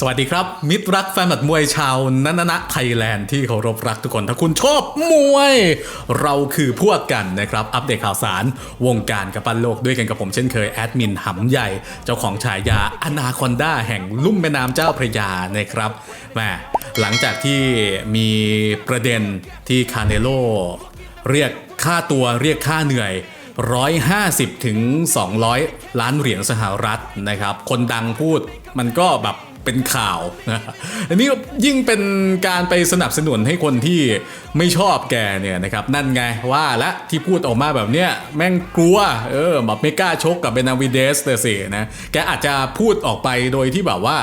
สวัสดีครับ มิตรรักแฟนหมัดมวยชาวนันนะไทยแลนด์ที่เคารพรักทุกคนถ้าคุณชอบมวย เราคือพวกกันนะครับ อัปเดตข่าวสารวงการกับปั้นโลกด้วยกันกับผมเช่นเคย แอดมินหำใหญ่ เจ้าของฉายาอนาคอนด้าแห่งลุ่มแม่น้ำเจ้าพระยานะครับแหมหลังจากที่มีประเด็นที่คาเนโลเรียกค่าตัวเรียกค่าเหนื่อย150ถึง200 ล้านเหรียญสหรัฐนะครับ คนดังพูดมันก็แบบ เป็นข่าวนะอันนี้ยิ่งเป็นการไปสนับสนุนให้คนที่ไม่ชอบแกเนี่ยนะครับนั่นไงว่าและที่พูดออกมาแบบเนี้ยแม่งกลัวเออแบบไม่กล้าชกกับเบนาวิเดสเลยสินะแกอาจจะพูดออกไปโดยที่แบบว่า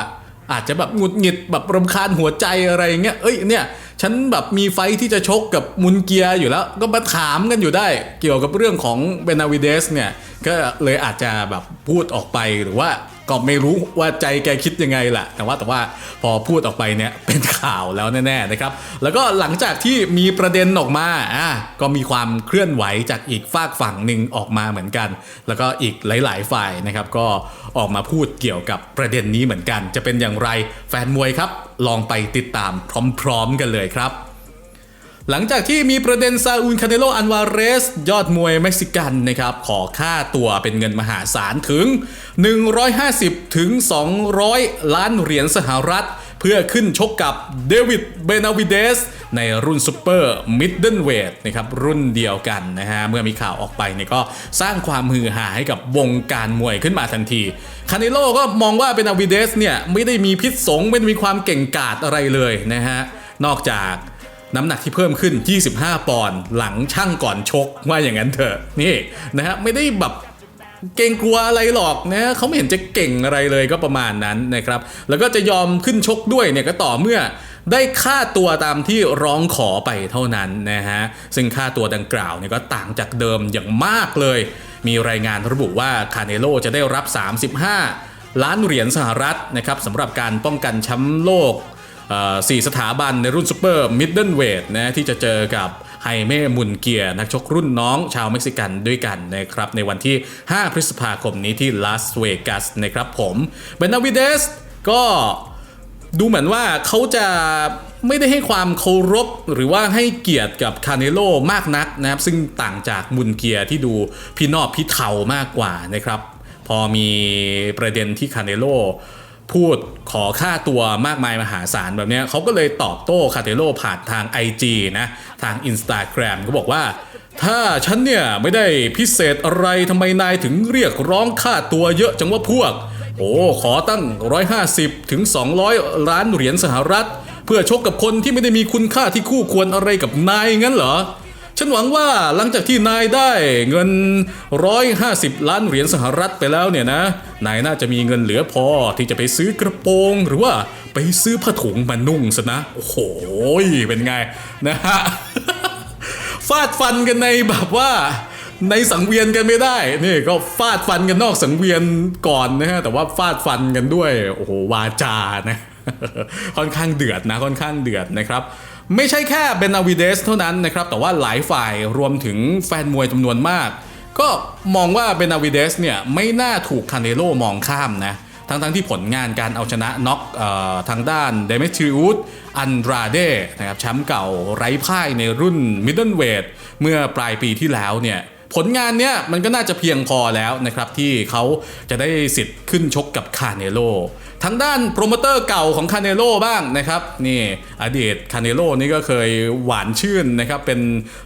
อาจจะแบบหงุดหงิดแบบรำคาญหัวใจอะไรเงี้ย เอ้ยเนี่ยฉันแบบมีไฟท์ที่จะชกกับมุนเกียอยู่แล้ว ก็มาถามกันอยู่ได้ เกี่ยวกับเรื่องของเบนาวิเดสเนี่ย ก็เลยอาจจะแบบพูดออกไปหรือว่า ก็ไม่รู้ว่าใจแกคิดยังไงแหละแต่ว่าแต่ว่าพอพูดออกไปเนี่ยเป็นข่าวแล้วแน่ๆนะครับ แล้วก็หลังจากที่มีประเด็นออกมาอะก็มีความเคลื่อนไหวจากอีกฝากฝั่งหนึ่งออกมาเหมือนกัน แล้วก็อีกหลาย ๆ ฝ่ายนะครับก็ออกมาพูดเกี่ยวกับประเด็นนี้เหมือนกัน จะเป็นอย่างไรแฟนมวยครับ ลองไปติดตามพร้อม ๆ กันเลยครับ หลังจากที่มีประเด็นซาอูลคาเนโลอันวาเรส ยอดมวยเม็กซิกันนะครับ ขอค่าตัวเป็นเงินมหาศาลถึง 150 ถึง 200 ล้านเหรียญสหรัฐ เพื่อขึ้นชกกับเดวิดเบนาวิเดส ในรุ่นซูเปอร์มิดเดิลเวทนะครับ รุ่นเดียวกันนะฮะ เมื่อมีข่าวออกไปเนี่ยก็สร้างความฮือฮาให้กับวงการมวยขึ้นมาทันทีคาเนโลก็มองว่าเบนาวิเดสเนี่ยไม่ได้มีพิษสงไม่ได้มีความเก่งกาจอะไรเลยนะฮะนอกจาก น้ำหนักที่เพิ่มขึ้น 25 ปอนด์หลังช่างก่อนชกว่าอย่างนั้นเถอะนี่นะฮะไม่ได้แบบเก่งกลัวอะไรหรอกนะเขาไม่เห็นจะเก่งอะไรเลยก็ประมาณนั้นนะครับ แล้วก็จะยอมขึ้นชกด้วยเนี่ยก็ต่อเมื่อได้ค่าตัวตามที่ร้องขอไปเท่านั้นนะฮะ ซึ่งค่าตัวดังกล่าวเนี่ยก็ต่างจากเดิมอย่างมากเลย มีรายงานระบุว่าคาเนโลจะได้รับ 35 ล้านเหรียญสหรัฐนะครับสำหรับการป้องกันแชมป์โลก สี่สถาบันในรุ่นซูเปอร์มิดเดิลเวทนะที่จะเจอกับไฮเม่มุนเกียนักชกรุ่นน้องชาวเม็กซิกันด้วยกันนะครับในวันที่ 5 พฤษภาคมนี้ที่ลาสเวกัสนะครับผมเบนาวิเดสก็ดูเหมือนว่าเขาจะไม่ได้ให้ความเคารพหรือว่าให้เกียรติกับคาเนโลมากนักนะครับ ซึ่งต่างจากมุนเกียที่ดูพี่นอบพี่เทามากกว่านะครับ พอมีประเด็นที่คาเนโล พูดขอค่าตัวมากมายมหาศาลแบบนี้เขาก็เลยตอบโต้คาเตโลผ่านทาง IG นะทาง Instagram ก็บอกว่า ถ้าฉันเนี่ยไม่ได้พิเศษอะไรทำไมนายถึงเรียกร้องค่าตัวเยอะจังว่าพวก โอ้ขอตั้ง 150 ถึง 200 ล้านเหรียญสหรัฐ เพื่อชกกับคนที่ไม่ได้มีคุณค่าที่คู่ควรอะไรกับนายงั้นเหรอ ฉันหวังว่าหลังจากที่นายได้เงิน 150 ล้านเหรียญสหรัฐไปแล้วเนี่ยนะ นายน่าจะมีเงินเหลือพอที่จะไปซื้อกระโปรงหรือว่าไปซื้อผ้าถุงมานุ่งซะนะ โอ้โห เป็นไงนะฮะ ฟาดฟันกันในแบบว่าในสังเวียนกันไม่ได้ นี่ก็ฟาดฟันกันนอกสังเวียนก่อนนะฮะ แต่ว่าฟาดฟันกันด้วย โอ้โห วาจานะ ค่อนข้างเดือดนะ ค่อนข้างเดือดนะครับ ไม่ใช่แค่เบนาวิเดสเท่านั้นนะครับ แต่ว่าหลายฝ่ายรวมถึงแฟนมวยจำนวนมาก ก็มองว่าเบนาวิเดสเนี่ยไม่น่าถูกคาเนโลมองข้ามนะทั้งๆที่ผลงานการเอาชนะน็อกเอ่อทางด้านเดเมทริอุสอันดราเดนะครับแชมป์เก่าไร้พ่ายในรุ่นมิดเดิลเวทเมื่อปลายปีที่แล้วเนี่ย ผลงานเนี้ยมันก็น่าจะเพียงพอแล้วนะครับที่เขาจะได้สิทธิ์ขึ้นชกกับคาเนโลทางด้านโปรโมเตอร์เก่าของคาเนโลบ้างนะครับนี่อดีตคาเนโลนี่ก็เคยหวานชื่นนะครับเป็น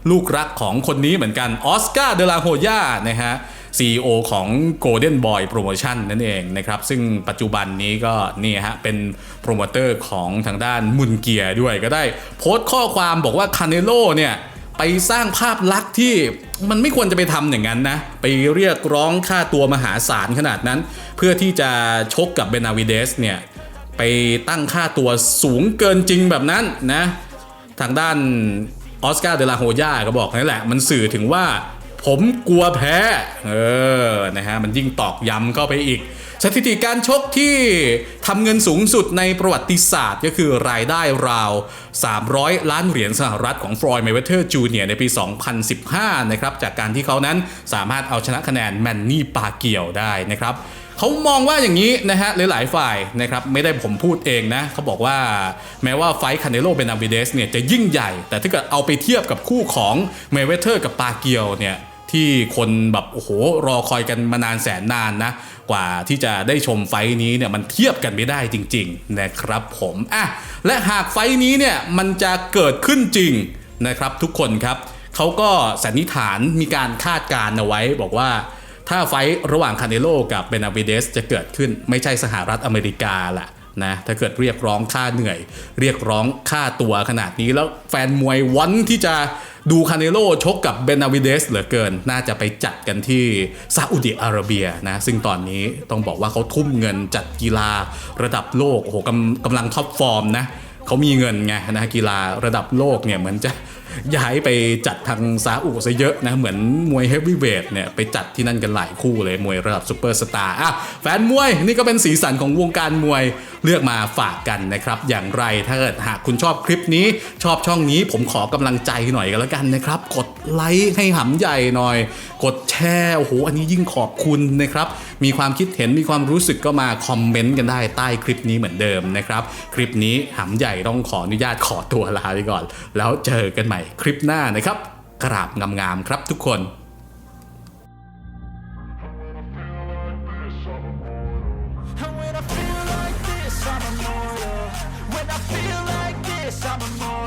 ลูกรักของคนนี้เหมือนกันออสการ์เดลาโฮย่านะฮะ CEO ของ Golden Boy Promotion นั่นเองนะครับซึ่งปัจจุบันนี้ก็นี่ฮะเป็นโปรโมเตอร์ของทางด้านมุนเกียด้วยก็ได้โพสต์ข้อความบอกว่าคาเนโลเนี่ย ไปสร้างภาพลักษณ์ที่มันไม่ควรจะไปทำอย่างนั้นนะ ไปเรียกร้องค่าตัวมหาศาลขนาดนั้น เพื่อที่จะชกกับเบนาวิเดสเนี่ย ไปตั้งค่าตัวสูงเกินจริงแบบนั้นนะ ทางด้านออสการ์เดลาโฮย่าก็บอกนั่นแหละ มันสื่อถึงว่า ผมกลัวแพ้ เออ นะฮะ มันยิ่งตอกย้ำเข้าไปอีก สถิติการชกที่ทำเงินสูงสุดในประวัติศาสตร์ก็คือรายได้ราว 300 ล้านเหรียญสหรัฐของฟลอยด์เมเวเทอร์จูเนียในปี 2015 นะครับ จากการที่เขานั้นสามารถเอาชนะคะแนนแมนนี่ปาเกียวได้นะครับเขามองว่าอย่างนี้นะฮะหลายๆฝ่ายนะครับไม่ได้ผมพูดเองนะเขาบอกว่าแม้ว่าไฟท์คาเนโลเบนาวิเดสเนี่ยจะยิ่งใหญ่ แต่ถ้าเกิดเอาไปเทียบกับคู่ของเมเวเทอร์กับปาเกียวเนี่ย ที่คนแบบโอ้โหรอคอยกันมานานแสนนานนะ กว่าที่จะได้ชมไฟนี้เนี่ยมันเทียบกันไม่ได้จริงๆนะครับผมอะและหากไฟนี้เนี่ยมันจะเกิดขึ้นจริงนะครับทุกคนครับเขาก็สันนิษฐานมีการคาดการณ์เอาไว้บอกว่าถ้าไฟระหว่างคาเนโลกับเบนาวิเดสจะเกิดขึ้นไม่ใช่สหรัฐอเมริกาล่ะ นะถ้าเกิดเรียกร้องค่าเหนื่อย เรียกร้องค่าตัวขนาดนี้แล้วแฟนมวยวันที่จะดูคาเนโลชกกับเบนาวิเดสเหลือเกิน น่าจะไปจัดกันที่ซาอุดิอาระเบียนะ ซึ่งตอนนี้ต้องบอกว่าเขาทุ่มเงินจัดกีฬาระดับโลกโอ้โหกำกำลังท็อปฟอร์มนะเขามีเงินไงนะกีฬาระดับโลกเนี่ยเหมือนจะย้ายไปจัดทางซาอุซะเยอะนะ เหมือนมวยเฮฟวีเวทเนี่ย ไปจัดที่นั่นกันหลายคู่เลย มวยระดับซูเปอร์สตาร์อะแฟนมวย นี่ก็เป็นสีสันของวงการมวยเลือกมาฝากกันนะครับ อย่างไรถ้าเกิดหากคุณชอบคลิปนี้ชอบช่องนี้ ผมขอกำลังใจหน่อยกันแล้วกันนะครับ กดไลค์ให้หำใหญ่หน่อย กดแชร์โอ้โหอันนี้ยิ่งขอบคุณนะครับมีความคิดเห็นมีความรู้สึกก็มาคอมเมนต์กันได้ใต้คลิปนี้เหมือนเดิมนะครับคลิปนี้หำใหญ่ต้องขออนุญาตขอตัวลาไปก่อน แล้วเจอกันใหม่คลิปหน้านะครับ กราบงามๆครับทุกคน I'm a